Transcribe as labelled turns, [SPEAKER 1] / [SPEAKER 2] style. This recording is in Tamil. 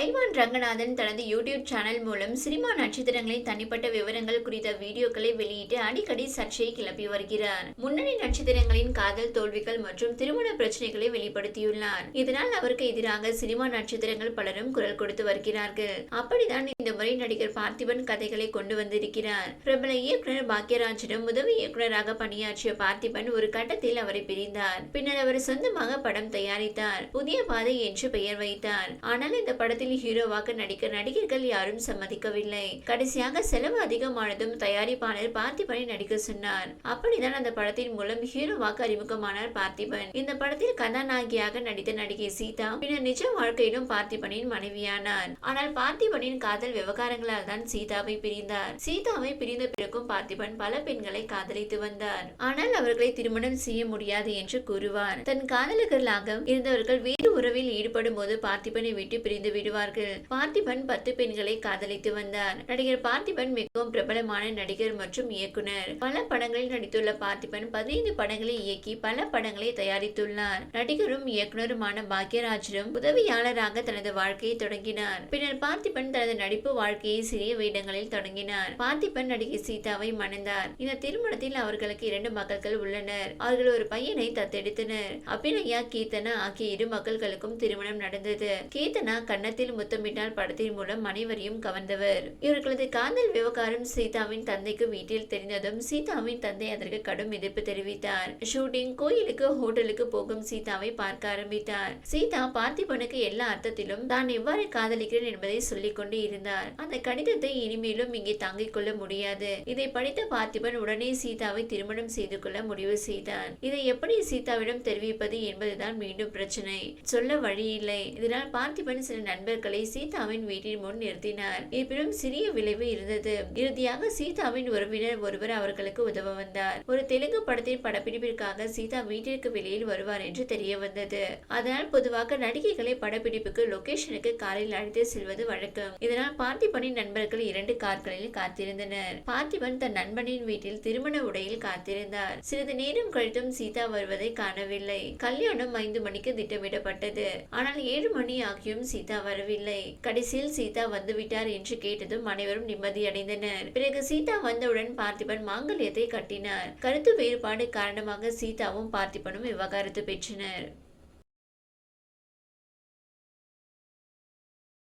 [SPEAKER 1] பைல்வான் ரங்கநாதன் தனது யூடியூப் சேனல் மூலம் சினிமா நட்சத்திரங்களின் தனிப்பட்ட விவரங்கள் குறித்த வீடியோக்களை வெளியிட்டு அடிக்கடி சர்ச்சையை கிளப்பி வருகிறார். முன்னணி நட்சத்திரங்களின் காதல் தோல்விகள் மற்றும் திருமண பிரச்சனைகளை வெளிப்படுத்தியுள்ளார். இதனால் அவருக்கு எதிராக சினிமா நட்சத்திரங்கள் பலரும் குரல் கொடுத்து வருகிறார்கள். அப்படிதான் இந்த முறை நடிகர் பார்த்திபன் கதைகளை கொண்டு வந்திருக்கிறார். பிரபல இயக்குனர் பாக்யராஜிடம் உதவி இயக்குனராக பணியாற்றிய பார்த்திபன் ஒரு கட்டத்தில் அவரை பிரிந்தார். பின்னர் அவர் சொந்தமாக படம் தயாரித்தார். புதிய பாதை என்று பெயர் வைத்தார். ஆனால் இந்த படத்தில் படத்தில் ஹீரோவாக நடிக்க நடிகர்கள் யாரும் சம்மதிக்கவில்லை. கடைசியாக செலவு அதிகமானதும் தயாரிப்பாளர் பார்த்திபனை நடிக்க சொன்னார். அப்படிதான் அந்த படத்தின் மூலம் ஹீரோவாக அறிமுகமானார் பார்த்திபன். இந்த படத்தில் கதாநாயகியாக நடித்த நடிகை சீதா பின்னர் நிஜ வாழ்க்கையிலும் பார்த்திபனின் மனைவியானார். ஆனால் பார்த்திபனின் காதல் விவகாரங்களால் தான் சீதாவை பிரிந்தார். சீதாவை பிரிந்த பிறகும் பார்த்திபன் பல பெண்களை காதலித்து வந்தார். ஆனால் அவர்களை திருமணம் செய்ய முடியாது என்று கூறுவார். தன் காதலர்களாக இருந்தவர்கள் வேறு உறவில் ஈடுபடும் போது பார்த்திபனை விட்டு பிரிந்து விடுவார். விடுவார்கள் பார்த்திபன் பத்து பெண்களை காதலித்து வந்தார். நடிகர் பார்த்திபன் மிகவும் பிரபலமான நடிகர் மற்றும் இயக்குனர். பல படங்களில் நடித்துள்ள பார்த்திபன் பதினைந்து படங்களை இயக்கி பல படங்களை தயாரித்துள்ளார். நடிகரும் இயக்குனருமான பாக்யராஜரும் உதவியாளராக தனது வாழ்க்கையை தொடங்கினார். பின்னர் பார்த்திபன் தனது நடிப்பு வாழ்க்கையை சிறிய வேடங்களில் தொடங்கினார். பார்த்திபன் நடிகை சீதாவை மணந்தார். இந்த திருமணத்தில் அவர்களுக்கு இரண்டு மக்கள்கள் உள்ளனர். அவர்கள் ஒரு பையனை தத்தெடுத்தனர். அபிநயா கீர்த்தனா ஆகிய இரு மக்கள்களுக்கும் திருமணம் நடந்தது. கீர்த்தனா கன்னத்தில் தலையில் முத்தமிட்டால் படத்தின் மூலம் அனைவரையும் கவர்ந்தவர். இவர்களது காதல் விவகாரம் சீதாவின் தந்தைக்கு வீட்டில் தெரிந்ததும் சீதாவின் தந்தை அதற்கு கடும் எதிர்ப்பு தெரிவித்தார். ஷூட்டிங் கோயிலுக்கு ஹோட்டலுக்கு போகும் சீதாவை பார்க்க ஆரம்பித்தார். சீதா பார்த்திபனுக்கு எல்லா அர்த்தத்திலும் தான் எவ்வாறு காதலிக்கிறேன் என்பதை சொல்லிக் கொண்டு இருந்தார். அந்த கடிதத்தை இனிமேலும் இங்கே தாங்கிக் கொள்ள முடியாது. இதை படித்த பார்த்திபன் உடனே சீதாவை திருமணம் செய்து கொள்ள முடிவு செய்தான் இதை எப்படி சீதாவிடம் தெரிவிப்பது என்பதுதான் மீண்டும் பிரச்சனை. சொல்ல வழி இல்லை இதனால் பார்த்திபன் சில நண்பர்கள் பொருட்களை சீதாவின் வீட்டின் முன் நிறுத்தினார். இருப்பினும் சிறிய விளைவு இருந்தது. இறுதியாக சீதாவின் உறவினர் ஒருவர் அவர்களுக்கு உதவ வந்தார். ஒரு தெலுங்கு படத்தின் படப்பிடிப்பிற்காக சீதா வீட்டிற்கு வெளியில் வருவார் என்று தெரிய வந்தது. அதனால் பொதுவாக நடிகைகளை படப்பிடிப்புக்கு லொகேஷனுக்கு காரில் அழைத்து செல்வது வழக்கம். இதனால் பார்த்திபனின் நண்பர்கள் இரண்டு கார்களில் காத்திருந்தனர். பார்த்திபன் தன் நண்பனின் வீட்டில் திருமண உடையில் காத்திருந்தார். சிறிது நேரம் கழித்தும் சீதா வருவதை காணவில்லை. கல்யாணம் ஐந்து மணிக்கு திட்டமிடப்பட்டது. ஆனால் ஏழு மணி ஆகியும் சீதா வரவில்லை. வரவில்லை கடைசியில் சீதா வந்துவிட்டார் என்று கேட்டதும் அனைவரும் நிம்மதியடைந்தனர் பிறகு சீதா வந்தவுடன் பார்த்திபன் மாங்கல்யத்தை கட்டினார். கருத்து வேறுபாடு காரணமாக சீதாவும் பார்த்திபனும் விவகாரத்து பெற்றனர்.